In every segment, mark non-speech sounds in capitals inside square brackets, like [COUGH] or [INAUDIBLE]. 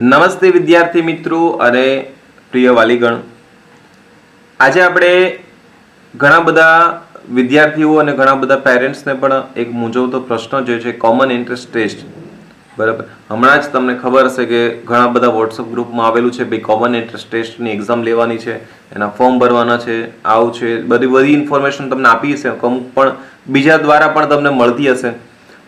નમસ્તે વિદ્યાર્થી મિત્રો અને પ્રિય વાલીગણ. આજે આપણે ઘણા બધા વિદ્યાર્થીઓ અને ઘણા બધા પેરેન્ટ્સને પણ એક મૂંઝવતો પ્રશ્ન જે છે કોમન ઇન્ટરેસ્ટ ટેસ્ટ બરાબર? હમણાં જ તમને ખબર હશે કે ઘણા બધા વોટ્સઅપ ગ્રુપમાં આવેલું છે, ભાઈ કોમન ઇન્ટરેસ્ટ ટેસ્ટની એક્ઝામ લેવાની છે, એના ફોર્મ ભરવાના છે, આવું છે. બધી બધી ઇન્ફોર્મેશન તમને આપી હશે, અમુક પણ બીજા દ્વારા પણ તમને મળતી હશે.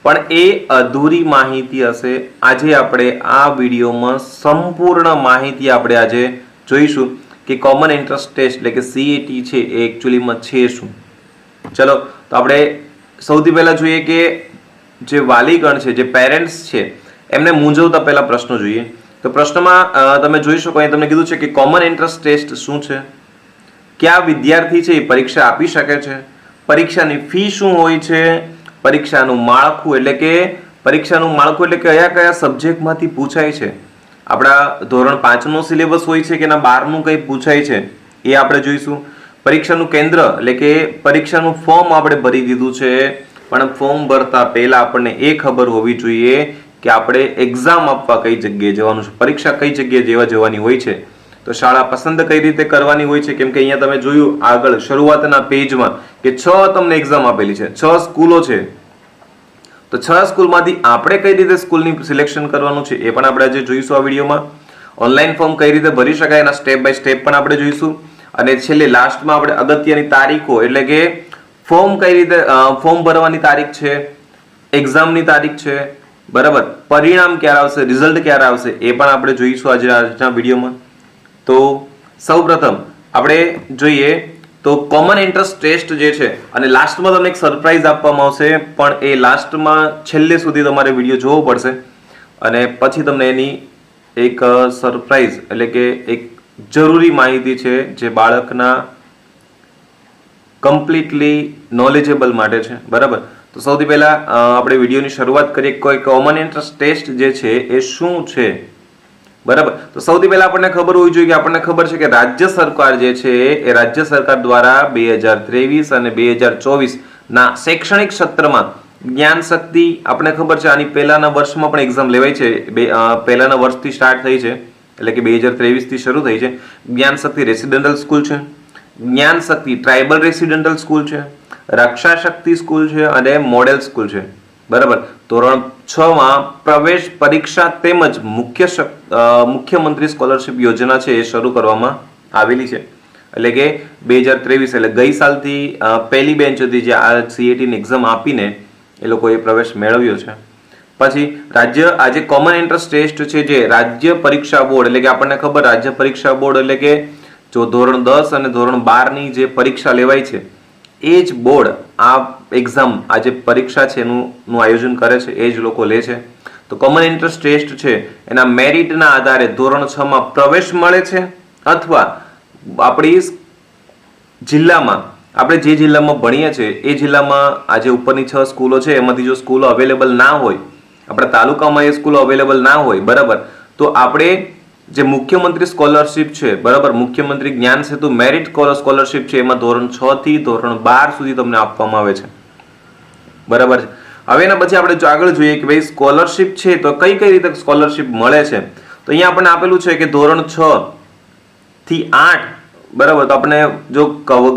પણ એ અધૂરી માહિતી હશે. આજે આપણે આ વિડીયોમાં સંપૂર્ણ માહિતી આપણે આજે જોઈશું કે કોમન ઇન્ટરેસ્ટ ટેસ્ટ એટલે કે સીએટી છે એ એકચ્યુઅલીમાં છે શું. ચલો, તો આપણે સૌથી પહેલાં જોઈએ કે જે વાલીગણ છે, જે પેરેન્ટ્સ છે, એમને મૂંઝવતા પહેલાં પ્રશ્નો જોઈએ. તો પ્રશ્નમાં તમે જોઈ શકો, અહીં તમને કીધું છે કે કોમન ઇન્ટરેસ્ટ ટેસ્ટ શું છે? કયા વિદ્યાર્થી છે એ પરીક્ષા આપી શકે છે? પરીક્ષાની ફી શું હોય છે? પરીક્ષાનું માળખું એટલે કે પરીક્ષાનું માળખું એટલે કયા કયા સબ્જેક્ટમાંથી પૂછાય છે? આપણા ધોરણ પાંચનો સિલેબસ હોય છે કે એના બારનું કંઈ પૂછાય છે? એ આપણે જોઈશું. પરીક્ષાનું કેન્દ્ર એટલે કે પરીક્ષાનું ફોર્મ આપણે ભરી દીધું છે. પણ ફોર્મ ભરતા પહેલાં આપણને એ ખબર હોવી જોઈએ કે આપણે એક્ઝામ આપવા કઈ જગ્યાએ જવાનું છે? પરીક્ષા કઈ જગ્યાએ જેવા જવાની હોય છે? તો શાળા પસંદ કઈ રીતે કરવાની હોય છે? કેમ કે અહીંયા તમે જોયું આગળ શરૂઆતના પેજમાં કે છ તમને એક્ઝામ આપેલી છે. છ સ્કૂલો છે. તો છ સ્કૂલમાંથી આપણે કઈ રીતે સ્કૂલની સિલેક્શન કરવાનું છે એ પણ આપણે આજે જોઈશું આ વિડીયોમાં. ઓનલાઈન ફોર્મ કઈ રીતે ભરી શકાય એના સ્ટેપ બાય સ્ટેપ પણ આપણે જોઈશું. અને છેલ્લે લાસ્ટમાં આપણે અગત્યની તારીખો એટલે કે ફોર્મ કઈ રીતે ફોર્મ ભરવાની તારીખ છે એક્ઝામની તારીખ છે, બરાબર? પરિણામ ક્યારે આવશે રિઝલ્ટ ક્યારે આવશે એ પણ આપણે જોઈશું આજે આજના વિડીયોમાં. તો સૌપ્રથમ આપણે જોઈએ તો કોમન ઇન્ટરેસ્ટ ટેસ્ટ જે છે, અને લાસ્ટમાં તમને એક સરપ્રાઈઝ આપવામાં આવશે, પણ એ લાસ્ટમાં છેલ્લે સુધી તમારે વીડિયો જોવો પડશે. અને પછી તમને એની એક સરપ્રાઈઝ એટલે કે એક જરૂરી માહિતી છે, જે બાળકના કમ્પ્લીટલી નોલેજેબલ માટે છે. બરાબર? તો સૌથી પહેલા આપણે વિડીયોની શરૂઆત કરીએ. કોઈ કોમન ઇન્ટરેસ્ટ ટેસ્ટ જે છે, એ શું છે? બરાબર. તો સૌથી પહેલા આપણને ખબર હોવી જોઈએ કે આપણને ખબર છે કે રાજ્ય સરકાર જે છે એ રાજ્ય સરકાર દ્વારા બે હજાર ત્રેવીસ અને બે હજાર ચોવીસ ના શૈક્ષણિક સત્રમાં જ્ઞાન શક્તિ, આપણને ખબર છે આની પહેલાના વર્ષમાં પણ એક્ઝામ લેવાય છે. બે પહેલાના વર્ષથી સ્ટાર્ટ થઈ છે. એટલે કે બે હજાર ત્રેવીસથી શરૂ થઈ છે. જ્ઞાન શક્તિ રેસિડેન્ટલ સ્કૂલ છે. જ્ઞાન શક્તિ ટ્રાઇબલ રેસિડેન્ટલ સ્કૂલ છે. રક્ષા શક્તિ સ્કૂલ છે અને મોડેલ સ્કૂલ છે. બરાબર. ધોરણ છ માં પ્રવેશ પરીક્ષા તેમજ મુખ્ય મુખ્યમંત્રી સ્કોલરશિપ યોજના છે એ શરૂ કરવામાં આવેલી છે. એટલે કે બે હજાર ત્રેવીસ એટલે ગઈ સાલથી પહેલી બેન્ચ હતી જે આ સીએટીની એક્ઝામ આપીને એ લોકોએ પ્રવેશ મેળવ્યો છે. પછી રાજ્ય, આજે કોમન એન્ટ્રન્સ ટેસ્ટ છે જે રાજ્ય પરીક્ષા બોર્ડ, એટલે કે આપણને ખબર રાજ્ય પરીક્ષા બોર્ડ એટલે કે જો ધોરણ દસ અને ધોરણ બારની જે પરીક્ષા લેવાય છે એ જ બોર્ડ આ એક્ઝામ આ જે પરીક્ષા છે એનું, નું આયોજન કરે છે, એ જ લોકો લે છે. તો કોમન ઇન્ટરેસ્ટ ટેસ્ટ છે, એના મેરિટના આધારે ધોરણ છ માં પ્રવેશ મળે છે, અથવા આપણી જિલ્લામાં, આપણે જે જિલ્લામાં ભણીએ છીએ એ જિલ્લામાં આજે ઉપરની છ સ્કૂલો છે, એમાંથી જો સ્કૂલો અવેલેબલ ના હોય, આપણા તાલુકામાં એ સ્કૂલો અવેલેબલ ના હોય, બરાબર, તો આપણે જે મુખ્યમંત્રી સ્કોલરશિપ છે, બરાબર? મુખ્યમંત્રી જ્ઞાન સેતુ મેરિટ સ્કોલરશિપ છે, એમાં ધોરણ છ થી ધોરણ બાર સુધી તમને આપવામાં આવે છે. બરાબર છે? હવે એના પછી આપણે જો આગળ જોઈએ કે ભાઈ સ્કોલરશિપ છે, તો કઈ કઈ રીતે સ્કોલરશિપ મળે છે? તો અહીંયા આપણને આપેલું છે કે ધોરણ છ થી આઠ, બરાબર? તો આપણે જો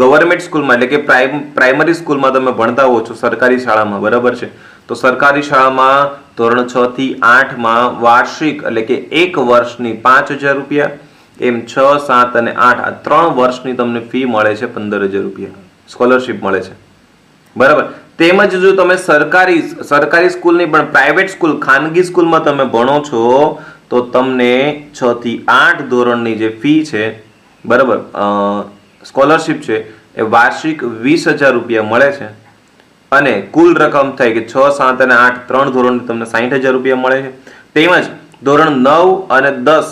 ગવર્મેન્ટ સ્કૂલમાં, એટલે કે પ્રાઇમ, પ્રાઇમરી સ્કૂલમાં તમે ભણતા હો છો, સરકારી શાળામાં, બરાબર છે? તો સરકારી શાળામાં ધોરણ છ થી આઠમાં વાર્ષિક એટલે કે એક વર્ષની પાંચ હજાર રૂપિયા, એમ છ, સાત અને આઠ, આ ત્રણ વર્ષની તમને ફી મળે છે પંદર હજાર રૂપિયા. સ્કોલરશિપ મળે છે. બરાબર? તેમજ જો તમે સરકારી સરકારી સ્કૂલની પણ પ્રાઇવેટ સ્કૂલ ખાનગી સ્કૂલમાં તમે ભણો છો, તો તમને છ થી આઠ ધોરણની જે ફી છે, બરાબર સ્કોલરશિપ છે, એ વાર્ષિક વીસ હજાર રૂપિયા મળે છે. અને કુલ રકમ થાય કે છ, સાત અને આઠ, ત્રણ ધોરણ તમને સાહીઠ હજાર રૂપિયા મળે છે. તેમજ ધોરણ નવ અને દસ,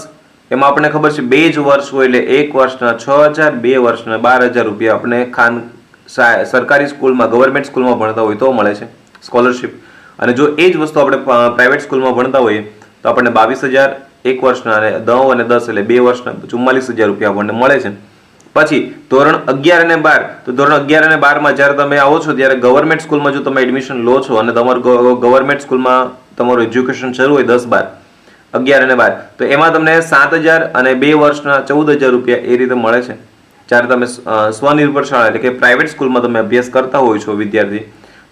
એમાં આપણને ખબર છે, બે જ વર્ષ હોય એટલે એક વર્ષના છ હજાર, બે વર્ષના બાર હજાર રૂપિયા આપણે ખાન સરકારી સ્કૂલમાં ગવર્મેન્ટ સ્કૂલમાં ભણતા હોય તો મળે છે સ્કોલરશિપ અને જો એ જ વસ્તુ આપણે પ્રાઇવેટ સ્કૂલમાં ભણતા હોઈએ, તો આપણને બાવીસ હજાર, એક વર્ષના અને નવ અને દસ એટલે બે વર્ષના ચુમ્માલીસ હજાર રૂપિયા આપણને મળે છે. પછી ધોરણ અગિયાર અને બાર. તો ધોરણ અગિયાર અને બારમાં જ્યારે તમે આવો છો, ત્યારે ગવર્મેન્ટ સ્કૂલમાં જો તમે એડમિશન લો છો અને તમારું ગવર્મેન્ટ સ્કૂલમાં તમારું એજ્યુકેશન શરૂ હોય દસ બાર, અગિયાર અને બાર, તો એમાં તમને સાત હજાર અને બે વર્ષના ચૌદ હજાર રૂપિયા એ રીતે મળે છે. જ્યારે તમે સ્વનિર્ભર શાળા એટલે કે પ્રાઇવેટ સ્કૂલમાં તમે અભ્યાસ કરતા હોય છો વિદ્યાર્થી,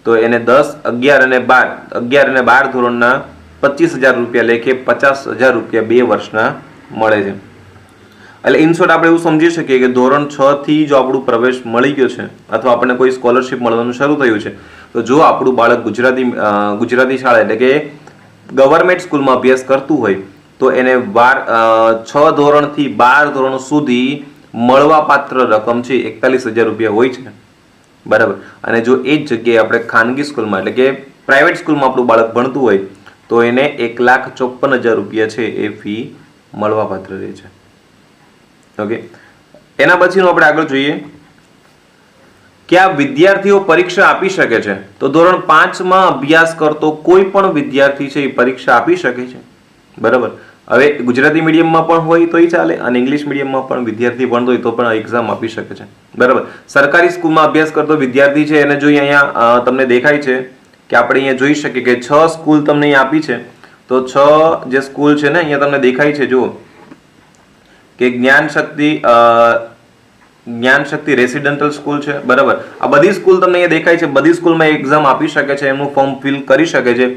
તો એને દસ, અગિયાર અને બાર, અગિયાર અને બાર ધોરણના પચીસ હજાર રૂપિયા લેખે પચાસ હજાર રૂપિયા બે વર્ષના મળે છે. એટલે ઇન આપણે એવું સમજી શકીએ કે ધોરણ છ થી જો આપણું પ્રવેશ મળી ગયો છે, અથવા આપણને કોઈ સ્કોલરશિપ મળવાનું શરૂ થયું છે, તો જો આપણું બાળક ગુજરાતી ગુજરાતી શાળા એટલે કે ગવર્મેન્ટ સ્કૂલમાં અભ્યાસ કરતું હોય, તો એને બાર છ ધોરણથી બાર ધોરણ સુધી મળવાપાત્ર રકમ છે એકતાલીસ હજાર રૂપિયા હોય છે. બરાબર? અને જો એ જ જગ્યાએ આપણે ખાનગી સ્કૂલમાં એટલે કે પ્રાઇવેટ સ્કૂલમાં આપણું બાળક ભણતું હોય, તો એને એક લાખ ચોપન હજાર રૂપિયા છે એ ફી મળવાપાત્ર રહે છે. ઓકે એના પછીનું આપણે આગળ જોઈએ. કે આ વિદ્યાર્થીઓ પરીક્ષા આપી શકે છે? તો ધોરણ પાંચમાં અભ્યાસ કરતો કોઈ પણ વિદ્યાર્થી છે એ પરીક્ષા આપી શકે છે. બરાબર? હવે ગુજરાતી મીડિયમમાં પણ હોય તોય ચાલે અને ઇંગ્લિશ મીડિયમમાં પણ વિદ્યાર્થી ભણતો હોય તો પણ એક્ઝામ આપી શકે છે. બરાબર? સરકારી સ્કૂલમાં અભ્યાસ કરતો વિદ્યાર્થી છે એને જોઈએ અહીંયા તમને દેખાય છે કે આપણે અહીંયા જોઈ શકીએ કે છ સ્કૂલ તમને અહીંયા આપી છે. તો છ જે સ્કૂલ છે ને, અહીંયા તમને દેખાય છે, જુઓ. કે જ્ઞાન શક્તિ જ્ઞાન શક્તિ રેસિડેન્ટલ સ્કૂલ છે, બરાબર? આ બધી સ્કૂલ તમને અહીંયા દેખાય છે, બધી સ્કૂલમાં એક્ઝામ આપી શકે છે એમનું ફોર્મ ફિલ કરી શકે છે.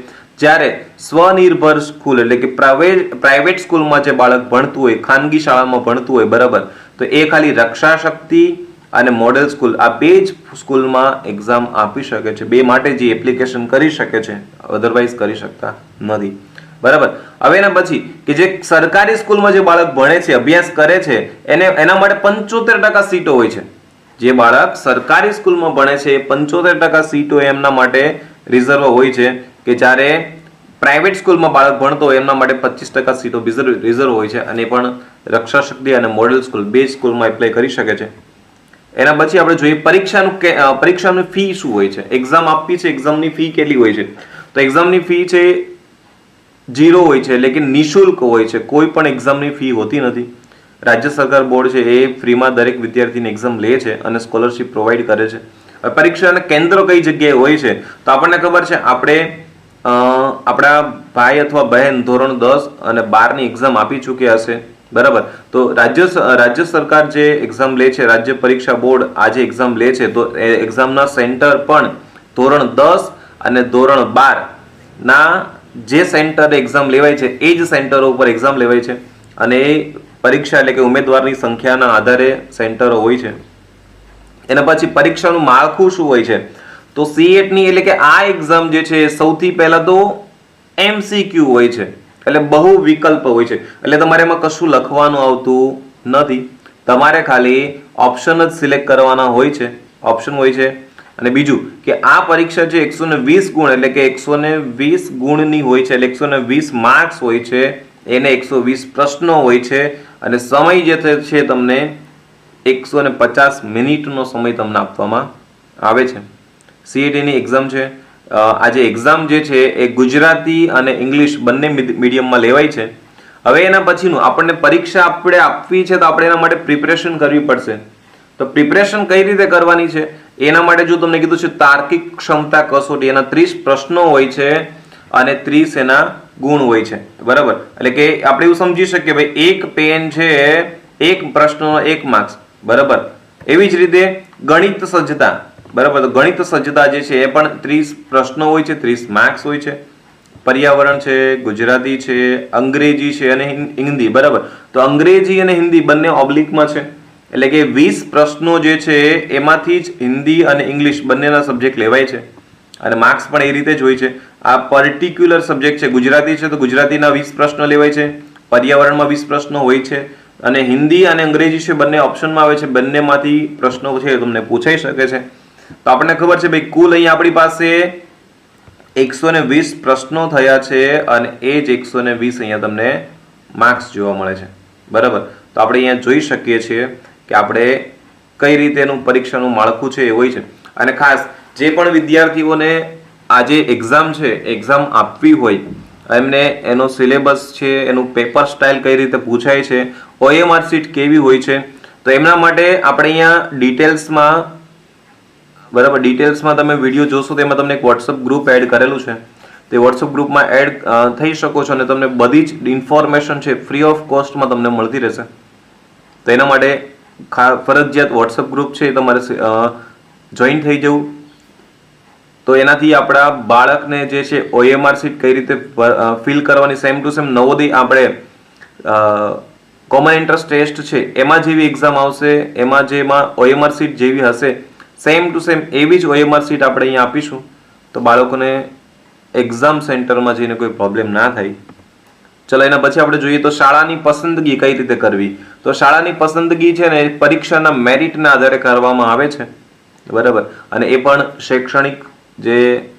જ્યારે સ્વનિર્ભર સ્કૂલ એટલે કે પ્રાઇવેટ સ્કૂલમાં જે બાળક ભણતું હોય, ખાનગી શાળામાં ભણતું હોય, બરાબર? તો એ ખાલી રક્ષા શક્તિ અને મોડેલ સ્કૂલ, આ બે જ સ્કૂલમાં એક્ઝામ આપી શકે છે. બે માટે જે એપ્લિકેશન કરી શકે છે અધરવાઇઝ કરી શકતા નથી. બરાબર? હવે એના પછી કે જે સરકારી સ્કૂલમાં જે બાળક ભણે છે, અભ્યાસ કરે છે, એને, એના માટે પંચોતેર ટકા સીટો હોય છે. જે બાળક સરકારી સ્કૂલમાં ભણે છે, એ પંચોતેર ટકા સીટો એમના માટે રિઝર્વ હોય છે કે જ્યારે પ્રાઇવેટ સ્કૂલમાં બાળક ભણતો હોય, એમના માટે પચીસ ટકા સીટો રિઝર્વ હોય છે અને પણ રક્ષા શક્તિ અને મોડેલ સ્કૂલ બે સ્કૂલમાં એપ્લાય કરી શકે છે. એના પછી આપણે જોઈએ પરીક્ષાનું કે પરીક્ષાની ફી શું હોય છે? એક્ઝામ આપવી છે, એક્ઝામની ફી કેટલી હોય છે? તો એક્ઝામની ફી છે જીરો હોય છે એટલે કે નિશુલ્ક હોય છે, કોઈ પણ એક્ઝામની ફી હોતી નથી. રાજ્ય સરકાર બોર્ડ છે, એ ફ્રીમાં દરેક વિદ્યાર્થીને એક્ઝામ લે છે અને સ્કોલરશિપ પ્રોવાઈડ કરે છે. પરીક્ષાના કેન્દ્ર કઈ જગ્યાએ હોય છે, તો આપણને ખબર છે, આપણે આપણા ભાઈ અથવા બહેન ધોરણ દસ અને બારની એક્ઝામ આપી ચૂક્યા હશે, બરાબર? તો રાજ્ય રાજ્ય સરકાર જે એક્ઝામ લે છે, રાજ્ય પરીક્ષા બોર્ડ આજે એક્ઝામ લે છે, તો એ એક્ઝામના સેન્ટર પણ ધોરણ દસ અને ધોરણ બાર ના જે સેન્ટર એક્ઝામ લેવાય છે, એ જ સેન્ટરો ઉપર એક્ઝામ લેવાય છે અને એ પરીક્ષા એટલે કે ઉમેદવારની સંખ્યાના આધારે સેન્ટરો હોય છે. એના પછી પરીક્ષાનું માળખું શું હોય છે? તો સીએટની એટલે કે આ એક્ઝામ જે છે સૌથી પહેલા તો એમસીક્યુ હોય છે. એટલે બહુ વિકલ્પ હોય છે. એટલે તમારે એમાં કશું લખવાનું આવતું નથી. તમારે ખાલી ઓપ્શન જ સિલેક્ટ કરવાના હોય છે. ઓપ્શન હોય છે અને બીજું કે આ પરીક્ષા જે એકસો ને વીસ ગુણ એટલે કે એકસો ને વીસ ગુણની હોય છે એટલે એકસો ને વીસ માર્ક્સ હોય છે, એને એકસો વીસ પ્રશ્નો હોય છે અને સમય જે છે તમને એકસો ને પચાસ મિનિટનો સમય તમને આપવામાં આવે છે. સીએટીની એક્ઝામ છે. આ જે એક્ઝામ જે છે એ ગુજરાતી અને ઇંગ્લિશ બંને મીડ- મીડિયમમાં લેવાય છે. હવે એના પછીનું આપણને પરીક્ષા આપણે આપવી છે તો આપણે એના માટે પ્રિપરેશન કરવી પડશે. તો પ્રિપરેશન કઈ રીતે કરવાની છે? એના માટે જો તમને કીધું છે તાર્કિક ક્ષમતા કસોટી એના ત્રીસ પ્રશ્નો હોય છે અને ત્રીસ એના ગુણ હોય છે. બરાબર? એટલે કે આપણે એવું સમજી શકીએ, ભાઈ, એક પેન છે, એક પ્રશ્નનો એક માર્ક્સ બરાબર? એવી જ રીતે ગણિત સજ્જતા. બરાબર? તો ગણિત સજ્જતા જે છે, એ પણ ત્રીસ પ્રશ્નો હોય છે, ત્રીસ માર્ક્સ હોય છે. પર્યાવરણ છે, ગુજરાતી છે, અંગ્રેજી છે અને હિન્દી. બરાબર? તો અંગ્રેજી અને હિન્દી બંને ઓબ્લિકમાં છે. એટલે કે વીસ પ્રશ્નો જે છે, એમાંથી જ હિન્દી અને ઇંગ્લિશ બંનેના સબ્જેક્ટ લેવાય છે. અને માર્ક્સ પણ એ રીતે જ હોય છે. આ પર્ટિક્યુલર સબ્જેક્ટ છે, ગુજરાતી છે, તો ગુજરાતીના વીસ પ્રશ્નો લેવાય છે. પર્યાવરણમાં વીસ પ્રશ્નો હોય છે. અને હિન્દી અને અંગ્રેજી છે, બંને ઓપ્શનમાં આવે છે. બંનેમાંથી પ્રશ્નો છે તમને પૂછાઈ શકે છે. તો આપણને ખબર છે, ભાઈ, કુલ અહીંયા આપણી પાસે એકસો ને વીસ પ્રશ્નો થયા છે અને એ જ એકસો ને વીસ અહીંયા તમને માર્ક્સ જોવા મળે છે. બરાબર? તો આપણે અહીંયા જોઈ શકીએ છીએ કે આપણે કઈ રીતે એનું પરીક્ષાનું માળખું છે એ હોય છે. અને ખાસ જે પણ વિદ્યાર્થીઓને આજે એક્ઝામ છે એક્ઝામ આપવી હોય, એમને એનો સિલેબસ છે, એનું પેપર સ્ટાઇલ કઈ રીતે પૂછાય છે ઓએમઆર સીટ કેવી હોય છે, તો એમના માટે આપણે અહીંયા ડિટેલ્સમાં બરાબર ડિટેલ્સમાં તમે વીડિયો જોશો તો એમાં તમને એક વોટ્સઅપ ગ્રુપ એડ કરેલું છે. તે વોટ્સઅપ ગ્રુપમાં એડ થઈ શકો છો અને તમને બધી જ ઇન્ફોર્મેશન છે ફ્રી ઓફ કોસ્ટમાં તમને મળતી રહેશે. તો એના માટે ફરજિયાત વોટ્સઅપ ગ્રુપ છે એ તમારે જોઈન થઈ જવું. તો એનાથી આપણા બાળકને જે છે ઓએમઆર સીટ કઈ રીતે ફિલ કરવાની સેમ ટુ સેમ નવોદય આપણે કોમન ઇન્ટરેસ્ટ ટેસ્ટ છે, એમાં જેવી એક્ઝામ આવશે, એમાં જેમાં ઓએમઆર સીટ જેવી હશે સેમ ટુ સેમ એવી જ ઓએમઆર સીટ આપણે અહીંયા આપીશું. તો બાળકોને એક્ઝામ સેન્ટરમાં જઈને કોઈ પ્રોબ્લેમ ના થાય. ચલો, એના પછી આપણે જોઈએ તો શાળાની પસંદગી કઈ રીતે કરવી? તો શાળાની પસંદગી છે ને પરીક્ષાના મેરિટના આધારે કરવામાં આવે છે. બરાબર. અને એ પણ શૈક્ષણિક જે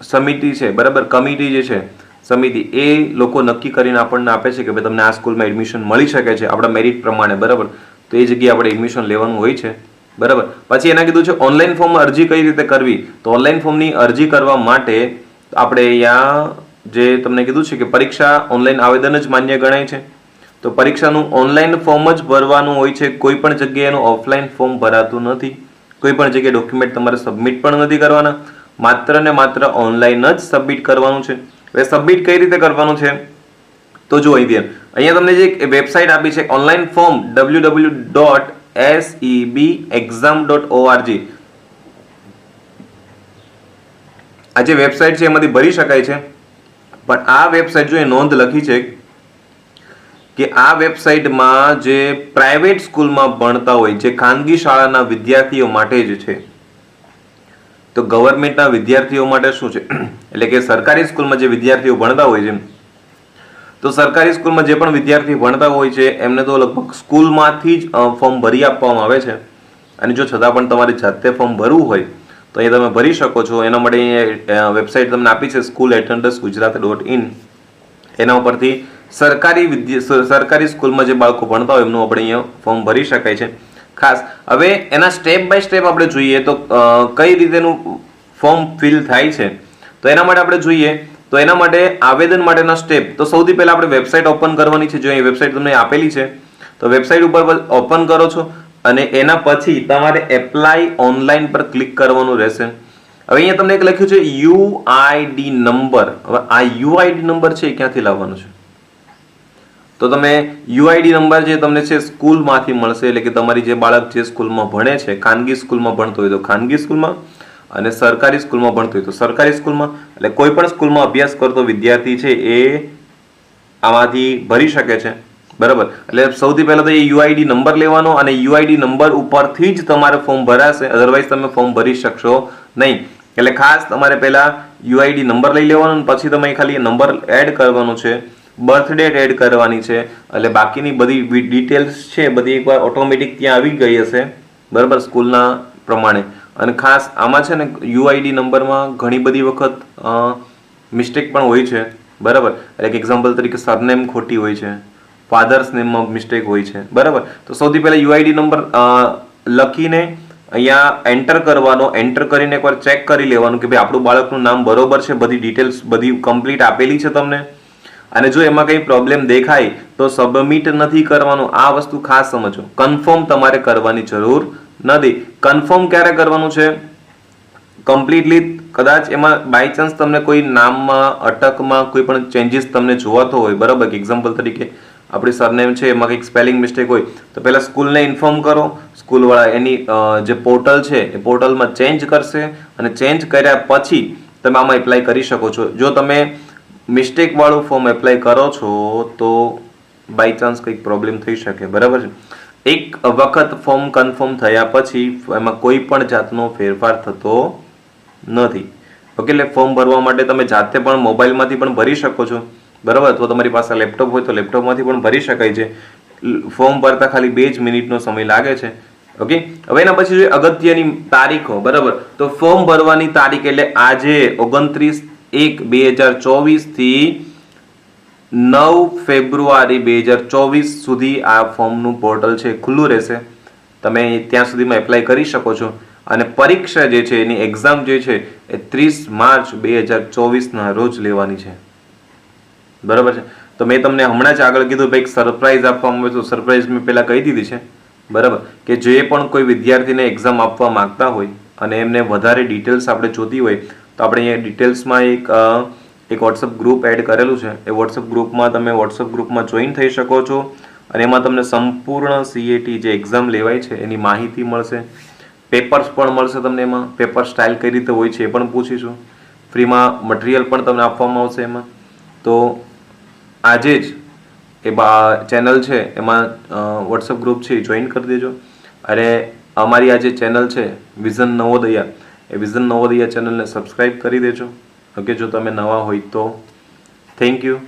સમિતિ છે, બરાબર, કમિટી જે છે, સમિતિ એ લોકો નક્કી કરીને આપણને આપે છે કે ભાઈ તમને આ સ્કૂલમાં એડમિશન મળી શકે છે, આપણા મેરિટ પ્રમાણે, બરાબર? તો એ જગ્યાએ આપણે એડમિશન લેવાનું હોય છે, બરાબર? પછી એના કીધું છે ઓનલાઈન ફોર્મ અરજી કઈ રીતે કરવી? તો ઓનલાઈન ફોર્મની અરજી કરવા માટે આપણે અહીંયા જે તમને કીધું છે કે પરીક્ષા ઓનલાઈન આવેદન જ માન્ય ગણાય છે. તો પરીક્ષાનું ઓનલાઈન ફોર્મ જ ભરવાનું હોય છે. કોઈ પણ જગ્યાએ ઓફલાઈન ફોર્મ ભરાતું નથી. કોઈ પણ જગ્યાએ ડોક્યુમેન્ટ તમારે સબમિટ પણ નથી કરવાના. માત્ર ને માત્ર ઓનલાઈન જ સબમિટ કરવાનું છે. હવે સબમિટ કઈ રીતે કરવાનું છે? તો જો અહીં અહીંયા તમને જે વેબસાઇટ આપી છે online form W W dot S E B exam dot ORG આ જે વેબસાઇટ છે, એમાંથી ભરી શકાય છે. પણ આ વેબસાઇટ જો એ નોંધ લખી છે કે આ વેબસાઇટમાં જે પ્રાઇવેટ સ્કૂલમાં ભણતા હોય, જે ખાનગી શાળાના વિદ્યાર્થીઓ માટે જ છે. તો ગવર્મેન્ટના વિદ્યાર્થીઓ માટે શું છે? [CLEARS THROAT] એટલે કે સરકારી સ્કૂલમાં જે વિદ્યાર્થીઓ ભણતા હોય છે, તો સરકારી સ્કૂલમાં જે પણ વિદ્યાર્થી ભણતા હોય છે, એમને તો લગભગ સ્કૂલમાંથી જ ફોર્મ ભરી આપવામાં આવે છે. અને જો છતાં પણ તમારે જાતે ફોર્મ ભરવું હોય, તો એ તમે ભરી શકો છો. એના માટે અહીંયા વેબસાઇટ તમને આપી છે school attendance Gujarat dot in એના ઉપરથી સરકારી વિદ્યા સરકારી સ્કૂલમાં જે બાળકો ભણતા હોય એમનું આપણે અહીંયા ફોર્મ ભરી શકાય છે. ખાસ, હવે એના સ્ટેપ બાય સ્ટેપ આપણે જોઈએ તો કઈ રીતેનું ફોર્મ ફિલ થાય છે. તો એના માટે આપણે જોઈએ, તો એના માટે આવેદન માટેના સ્ટેપ તો સૌથી પહેલા આપણે વેબસાઇટ ઓપન કરવાની છે, જો અહીં વેબસાઇટ તમને આપેલી છે, તો વેબસાઇટ ઉપર ઓપન કરો છો, અને એના પછી તમારે એપ્લાય ઓનલાઈન પર ક્લિક કરવાનું રહેશે. હવે અહીંયા તમને એક લખ્યું છે યુઆઈડી નંબર હવે આ યુઆઈડી નંબર છે એ ક્યાંથી લાવવાનો છે? તો તમે યુઆઈડી નંબર જે તમને છે સ્કૂલમાંથી મળશે, એટલે કે તમારી જે બાળક જે સ્કૂલમાં ભણે છે, ખાનગી સ્કૂલમાં ભણતો હોય તો ખાનગી સ્કૂલમાં અને સરકારી સ્કૂલમાં ભણતો હોય તો સરકારી સ્કૂલમાં. એટલે કોઈ પણ સ્કૂલમાં અભ્યાસ કરતો વિદ્યાર્થી છે એ આમાંથી ભરી શકે છે. બરાબર? એટલે સૌથી પહેલા તો એ યુઆઈડી નંબર લેવાનો અને યુઆઈડી નંબર ઉપરથી જ તમારે ફોર્મ ભરાશે અધરવાઇઝ તમે ફોર્મ ભરી શકશો નહીં. એટલે ખાસ તમારે પહેલા યુઆઈડી નંબર લઈ લેવાનો પછી તમે ખાલી નંબર એડ કરવાનો છે. બર્થ ડેટ એડ કરવાની છે. એટલે બાકીની બધી ડિટેલ્સ છે, બધી એકવાર ઓટોમેટિક ત્યાં આવી ગઈ હશે. બરાબર, સ્કૂલના પ્રમાણે. અને ખાસ આમાં છે ને યુઆઈડી નંબરમાં ઘણી બધી વખત મિસ્ટેક પણ હોય છે. બરાબર? એટલે કે એક્ઝામ્પલ તરીકે સરનેમ ખોટી હોય છે. ફાધર્સ નેમમાં મિસ્ટેક હોય છે. બરાબર? તો સૌથી પહેલાં યુઆઈડી નંબર લખીને અહીંયા એન્ટર કરવાનો એન્ટર કરીને એકવાર ચેક કરી લેવાનું કે ભાઈ આપણું બાળકનું નામ બરોબર છે, બધી ડિટેલ્સ બધી કમ્પ્લીટ આપેલી છે તમને? અને જો એમાં કંઈ પ્રોબ્લેમ દેખાય, તો સબમિટ નથી કરવાનું. આ વસ્તુ ખાસ સમજો. કન્ફર્મ તમારે કરવાની જરૂર નથી. કન્ફર્મ ક્યારે કરવાનું છે? કમ્પ્લીટલી કદાચ એમાં બાય ચાન્સ તમને કોઈ નામમાં, અટકમાં કોઈ પણ ચેન્જીસ તમને જોવાતો હોય. બરાબર એક્ઝામ્પલ તરીકે આપણી સરનેમ છે, એમાં કંઈક સ્પેલિંગ મિસ્ટેક હોય, તો પહેલાં સ્કૂલને ઇન્ફોર્મ કરો. સ્કૂલવાળા એની જે પોર્ટલ છે, એ પોર્ટલમાં ચેન્જ કરશે અને ચેન્જ કર્યા પછી તમે આમાં એપ્લાય કરી શકો છો. જો તમે મિસ્ટેકવાળું ફોર્મ એપ્લાય કરો છો, તો બાય ચાન્સ કંઈક પ્રોબ્લેમ થઈ શકે. બરાબર છે? એક વખત ફોર્મ કન્ફર્મ થયા પછી એમાં કોઈ પણ જાતનો ફેરફાર થતો નથી. ઓકે એટલે ફોર્મ ભરવા માટે તમે જાતે પણ મોબાઈલમાંથી પણ ભરી શકો છો. બરાબર? અથવા તમારી પાસે લેપટોપ હોય તો લેપટોપમાંથી પણ ભરી શકાય છે. ફોર્મ ભરતા ખાલી બે જ મિનિટનો સમય લાગે છે. ઓકે? હવે એના પછી જોઈએ અગત્યની તારીખો, બરાબર? તો ફોર્મ ભરવાની તારીખ એટલે આજે ઓગણત્રીસ એક બે હજાર ચોવીસથી નવ ફેબ્રુઆરી બે હજાર ચોવીસ સુધી આ ફોર્મનું પોર્ટલ છે ખુલ્લું રહેશે. તમે ત્યાં સુધીમાં એપ્લાય કરી શકો છો. અને પરીક્ષા જે છે, એની એક્ઝામ જે છે, એ ત્રીસ માર્ચ બે હજાર ચોવીસના રોજ લેવાની છે. બરાબર છે? તો મેં તમને હમણાં જ આગળ કીધું, ભાઈ, એક સરપ્રાઈઝ આપવામાં આવે તો સરપ્રાઈઝ મેં પહેલાં કહી દીધી છે. બરાબર? કે જે પણ કોઈ વિદ્યાર્થીને એક્ઝામ આપવા માંગતા હોય અને એમને વધારે ડિટેલ્સ આપણે જોતી હોય, તો આપણે અહીંયા ડિટેલ્સમાં એક એક વોટ્સઅપ ગ્રુપ એડ કરેલું છે. એ વોટ્સઅપ ગ્રુપમાં તમે વોટ્સઅપ ગ્રુપમાં જોઈન થઈ શકો છો અને એમાં તમને સંપૂર્ણ સીએટી જે એક્ઝામ લેવાય છે, એની માહિતી મળશે. પેપર્સ પણ મળશે તમને એમાં. પેપર સ્ટાઇલ કઈ રીતે હોય છે એ પણ પૂછીશું. ફ્રીમાં મટીરિયલ પણ તમને આપવામાં આવશે એમાં. તો આજે જ એ બા ચેનલ છે, એમાં વોટ્સઅપ ગ્રુપ છે, એ જોઈન કરી દેજો. અને અમારી આ જે ચેનલ છે વિઝન નવોદયા એ વિઝન નવોદયા ચેનલને સબસ્ક્રાઈબ કરી દેજો. ઓકે, જો તમે નવા હોય તો. Thank you